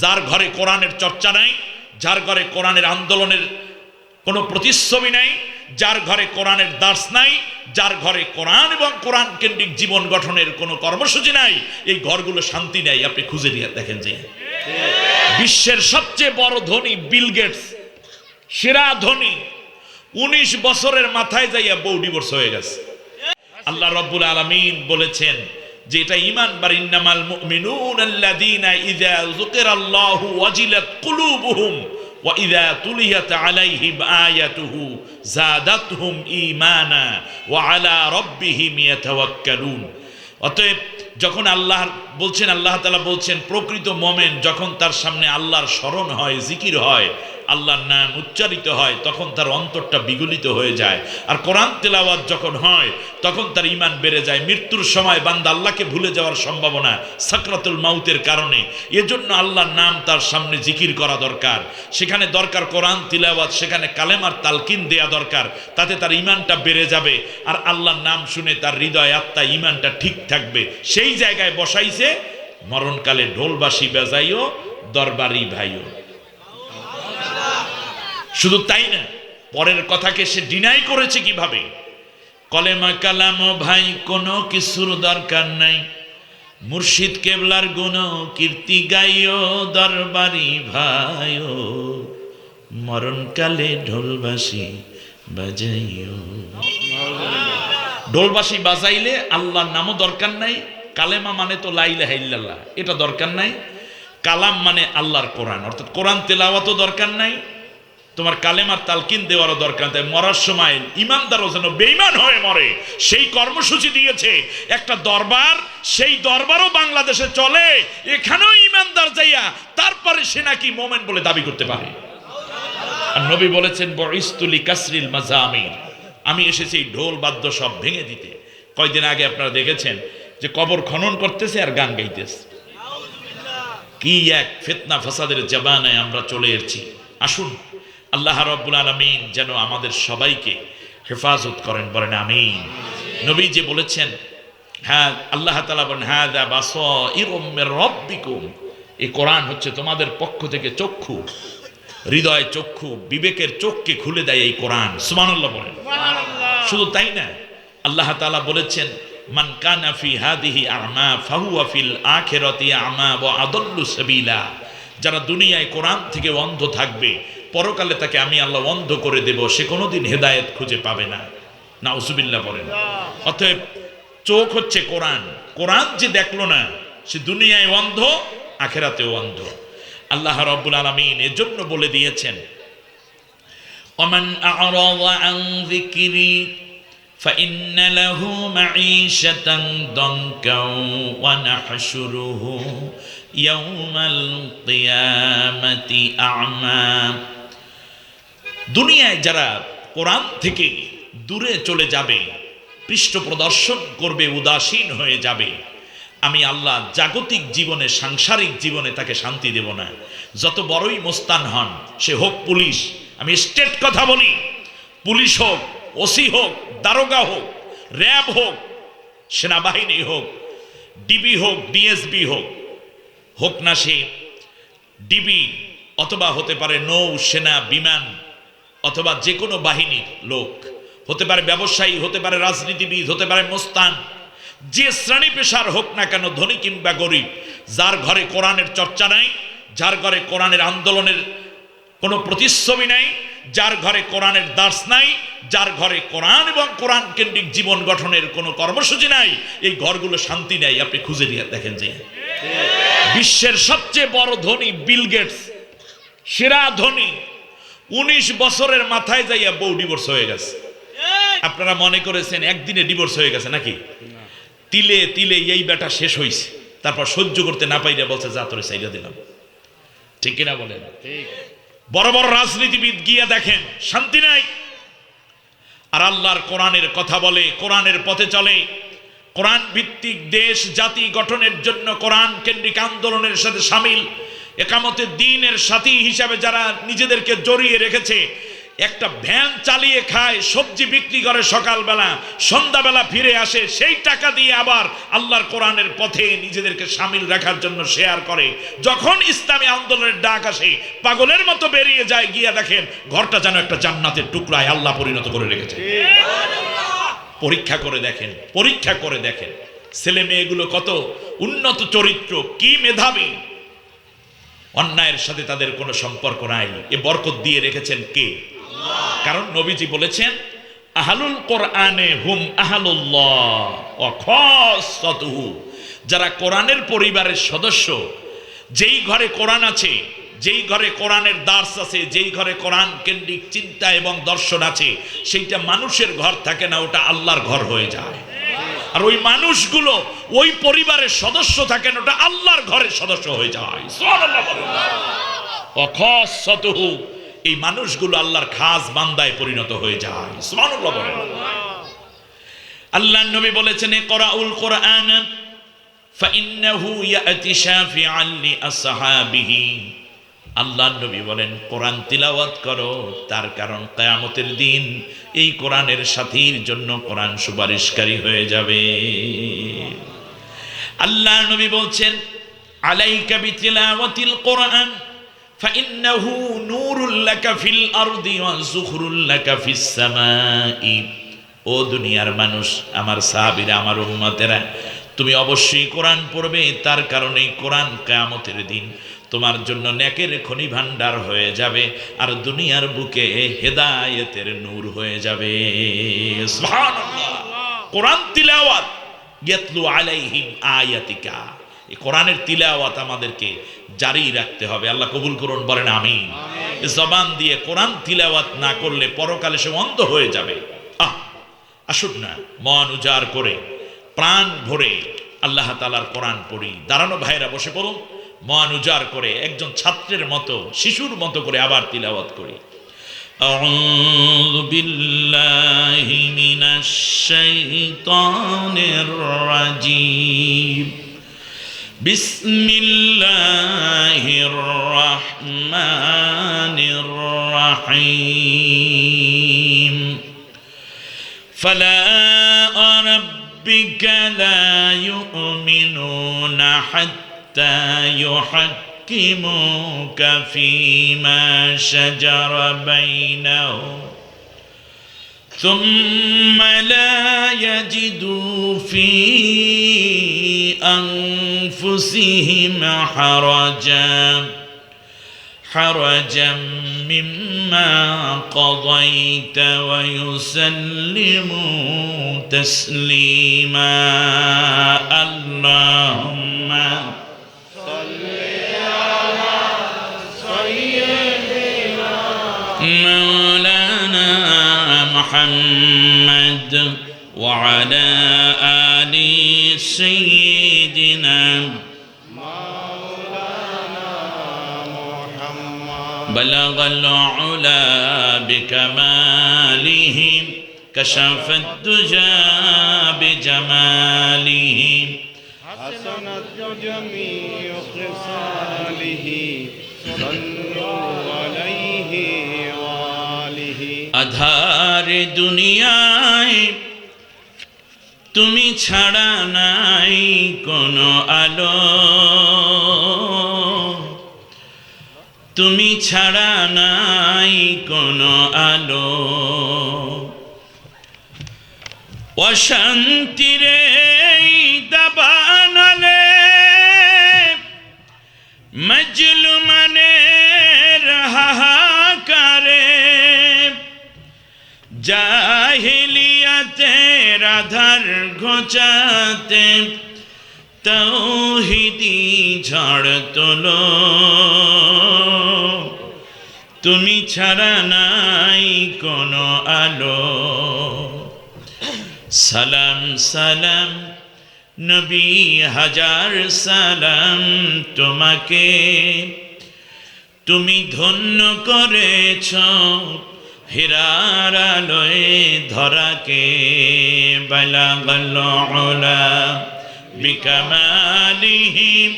যার ঘরে কোরআনের চর্চা নাই, যার ঘরে কোরআনের আন্দোলনের কোনো প্রতিচ্ছবি নাই, যার ঘরে কোরআনের দাস নাই, যার ঘরে কোরআন এবং কোরআন কেন্দ্রিক জীবন গঠনের কোনো কর্মসূচি নাই, এই ঘরগুলো শান্তি নেই, আপনি খুঁজে নিয়ে দেখেন যে। বিশ্বের সবচেয়ে বড় ধনী বিল গেটস, সেরা ধনী, উনিশ বছরের মাথায় যাইয়া বউ ডিভোর্স হয়ে গেছে। আল্লাহ রব্বুল আলামিন বলেছেন যে এটা ইমান বার ইন্নামাল মুমিনুন আল্লাযীনা ইযা যুকিরাল্লাহু ওয়াজিলাত কুলুবুহুম ওয়া ইযা তুলিয়াত আলাইহিম আয়াতুহু যাদাতহুম ঈমানা ওয়া আলা রাব্বিহিম ইয়াতাওয়াক্কালুন। অতএব যখন আল্লাহ বলছেন, আল্লাহ তাআলা বলছেন, প্রকৃত মোমেন যখন তার সামনে আল্লাহর স্মরণ হয়, জিকির হয় আল্লাহর নাম উচ্চারিত হয়, তখন তার অন্তরটা বিগলিত হয়ে যায়। আর কোরআন তেলাওয়াত যখন হয়, তখন তার ইমান বেড়ে যায়। মৃত্যুর সময় বান্দা আল্লাহকে ভুলে যাওয়ার সম্ভাবনা সাকরাতুল মাউতের কারণে। এজন্য আল্লাহর নাম তার সামনে জিকির করা দরকার। সেখানে দরকার কোরআন তিলাওয়াত, সেখানে কালেমার তালকিন দেয়া দরকার। তাতে তার ইমানটা বেড়ে যাবে। আর আল্লাহর নাম শুনে তার হৃদয়, আত্মা ইমানটা ঠিক থাকবে। সেই জায়গায় বসাইছে, মরণকালে ঢোলবাসী বেজাইও, দরবারি ভাইও। শুধু তাই না, পরের কথাকে সে ডিনাই করেছে কীভাবে? কলেমা কালাম ভাই, কোনো কিছুর দরকার নাই। মুর্শিদ কেবলার গুণ, কীর্তি গাইও দরবারি ভাইও। মরণকালে ঢোলবাসি বাজাইও। ঢোলবাসি বাজাইলে আল্লাহর নামও দরকার নাই, কালেমা মানে তো লাইলা হাইল্লাল্লাহ এটা দরকার নাই। কালাম মানে আল্লাহর কোরআন, অর্থাৎ কোরআন তেলাওয়াতও দরকার নাই তোমার কালেমার তালকিন দেওয়ারও দরকার, তাই মরার সময় ইমানদারও যেন বেইমান হয়ে মরে। সেই কর্মসূচি দিয়েছে একটা দরবার, সেই দরবারও বাংলাদেশে চলে, এখানেও ইমানদার যাইয়া তারপরে সে নাকি মোমেন বলে দাবি করতে পারে। আর নবী বলেছেন বরিস্তুলি কাসরিল মাজামির আমি এসেছি ঢোল বাদ্য সব ভেঙে দিতে। কয়দিন আগে আপনারা দেখেছেন যে কবর খনন করতেছে আর গান গাইতেছে। কি এক ফেতনা ফাসাদের জবানায় আমরা চলে এসেছি। আসুন আল্লাহ রব্বুল আলমিন যেন আমাদের সবাইকে হেফাজত করেন বলেন আমিন। নবী যে বলেছেন হ্যাঁ আল্লাহ তালা বলেন হ্যাঁ দা বাস ইরমের রব্বিকুম। এই কোরআন হচ্ছে তোমাদের পক্ষ থেকে চক্ষু হৃদয় চক্ষু বিবেকের চোখকে খুলে দেয় এই কোরআন। সুমানুল্লাহ বলেন। শুধু তাই না আল্লাহ তাআলা বলেছেন মান কানা ফি হাদিহি আমা ফাহুয়া ফিল আখিরাতি আমা ওয়া আদাল্লু সাবিলা। যারা দুনিয়ায় কোরআন থেকে অন্ধ থাকবে পরকালে তাকে আমি আল্লাহ অন্ধ করে দেব সে কোনোদিন হেদায়েত খুঁজে পাবে না না উসুবিল্লাহ বলেন অতএব চোখ হচ্ছে কোরআন কোরআন যে দেখলো না সে দুনিয়ায় অন্ধ আখেরাতেও অন্ধ আল্লাহ রব্বুল আলমিন এজন্য বলে দিয়েছেন ومن أعرض عن ذكري فإن له معيشة ضنكا ونحشره يوم القيامة أعمى দুনিয়ায় যারা কোরআন থেকে দূরে চলে যাবে, পৃষ্ঠ প্রদর্শন করবে, উদাসীন হয়ে যাবে, আমি আল্লাহ জাগতিক জীবনে, সাংসারিক জীবনে তাকে শান্তি দেব না। যত বড়ই মোস্তান হন, সে হোক পুলিশ, আমি স্টেট কথা বলি, পুলিশ হোক, ওসি হোক, দারোগা হোক, র্যাব হোক, সেনাবাহিনী হোক, ডিবি হোক, ডিএসবি হোক হোক না সে ডিবি অথবা হতে পারে নৌ, সেনা, বিমান অথবা যে কোনো বাহিনীর লোক। হতে পারে ব্যবসায়ী, হতে পারে রাজনীতিবিদ, হতে পারে মোস্তান। যে শ্রেণি পেশার হোক না কেন, ধনী কিংবা গরিব, যার ঘরে কোরআনের চর্চা নাই, যার ঘরে কোরআনের আন্দোলনের কোনো প্রতিচ্ছবি নাই, যার ঘরে কোরআনের দাস নাই, যার ঘরে কোরআন এবং কোরআন কেন্দ্রিক জীবন গঠনের কোনো কর্মসূচি নাই, এই ঘরগুলো শান্তি নেই, আপনি খুঁজে নিয়ে দেখেন যে। বিশ্বের সবচেয়ে বড় ধনী বিল গেটস, সেরা ধনী উনিশ বছরের মাথায় যাইয়া বউ ডিভোর্স হয়ে গেছে। আপনারা মনে করেছেন একদিনে ডিভোর্স হয়ে গেছে নাকি? তিলে তিলে এই বেটা শেষ হয়েছে তারপর সহ্য করতে না পাইলে বলছে যা তোরে চাইলে দিলাম। ঠিক কিনা বলেন? বড় বড় রাজনীতিবিদ গিয়া দেখেন শান্তি নাই। আর আল্লাহর কোরআনের কথা বলে কোরআনের পথে চলে। কোরআন ভিত্তিক দেশ জাতি গঠনের জন্য কোরআন কেন্দ্রিক আন্দোলনের সাথে সামিল। একামতের দিনের সাথী হিসাবে যারা নিজেদেরকে জড়িয়ে রেখেছে, একটা ভ্যান চালিয়ে খায়, সবজি বিক্রি করে সকালবেলা, সন্ধ্যাবেলা ফিরে আসে, সেই টাকা দিয়ে আবার আল্লাহর কোরআনের পথে নিজেদেরকে সামিল রাখার জন্য শেয়ার করে। যখন ইসলামী আন্দোলনের ডাক আসে, পাগলের মতো বেরিয়ে যায়, গিয়া দেখেন ঘরটা যেন একটা জান্নাতের টুকরায় আল্লাহ পরিণত করে রেখেছে। পরীক্ষা করে দেখেন, পরীক্ষা করে দেখেন, ছেলে মেয়েগুলো কত উন্নত চরিত্র, কি মেধাবী। অন্যায়ের সাথে তাদের কোনো সম্পর্ক নাই। এ বরকত দিয়ে রেখেছেন কে? কারণ নবীজি বলেছেন, আহালুল কোরআনে হুম আহালুল্লাহ যারা কোরআনের পরিবারের সদস্য, যেই ঘরে কোরআন আছে, যেই ঘরে কোরআনের দার্স আছে, যেই ঘরে কোরআন কেন্দ্রিক চিন্তা এবং দর্শন আছে, সেইটা মানুষের ঘর থাকে না, ওটা আল্লাহর ঘর হয়ে যায়। আর ওই মানুষগুলো ওই পরিবারের সদস্য থাকেন, ওটা আল্লাহর ঘরের সদস্য হয়ে যায়। এই মানুষগুলো আল্লাহর খাস বান্দায় পরিণত হয়ে যায়। আল্লাহ নবী বলেছেন করাউল কোরআন লিআসহাবিহি আল্লাহ নবী বলেন কোরআন তিলাওয়াত করো তার কারণ কিয়ামতের দিন এই কোরআনের সাথীর জন্য কোরআন সুপারিশকারী হয়ে যাবে আল্লাহ নবী বলছেন আলাইকা বিতিলাওয়াতিল কোরআন فإنه نور لك في الأرض وزخر لك في السماء ও দুনিয়ার মানুষ আমার সাহাবীরা আমার উম্মতেরা তুমি অবশ্যই কোরআন পড়বে তার কারণে কোরআন কিয়ামতের দিন তোমার জন্য নেকের খনি ভান্ডার হয়ে যাবে আর দুনিয়ার বুকে হেদায়েতের নূর হয়ে যাবে। কোরআন তিলাওয়াত ইয়াতলু আলাইহিম আয়াতিকা। এই কোরআনের তিলাওয়াত আমাদেরকে জারি রাখতে হবে। আল্লাহ কবুল করুন বলেন আমি জবান দিয়ে কোরআন তিলাওয়াত না করলে পরকালে সে অন্ধ হয়ে যাবে। আহ আসুন না মন উজাড় করে প্রাণ ভরে আল্লাহ তালার কোরআন পড়ি। দাঁড়ানো ভাইরা বসে পড়ুন। মন উজাড় করে একজন ছাত্রের মতো শিশুর মতো করে আবার তিলাওয়াত করি أعوذ بالله من الشيطان الرجيم بسم الله الرحمن الرحيم فلا ربك لا يؤمنون حتى يحكموك فيما شجر بينهم. ثم لا يجدوا في أنفسهم حرجا حرجا مما قضيت ويسلموا تسليما. اللهم محمد وعلى آل سيدنا بلغ العلا بكماله كشف الدجى بجماله حسنت جميع خصاله صلوا عليه وآله. আধার দুনিয়ায়, তুমি ছাড়া নাই কোনো আলো। তুমি ছাড়া নাই কোনো আলো। অশান্তিরে দাবানলে মজলুমনের জাহিলিয়াতে রাধার ঘোচাতে তৌহিদি ঝড় তোলো। তুমি ছাড়া নাই কোনো আলো। সালাম সালাম, নবী, হাজার সালাম তোমাকে। তুমি ধন্য করেছ হিরার আলোয় ধরাকে বেলা গল ওলা বিকামালিহীন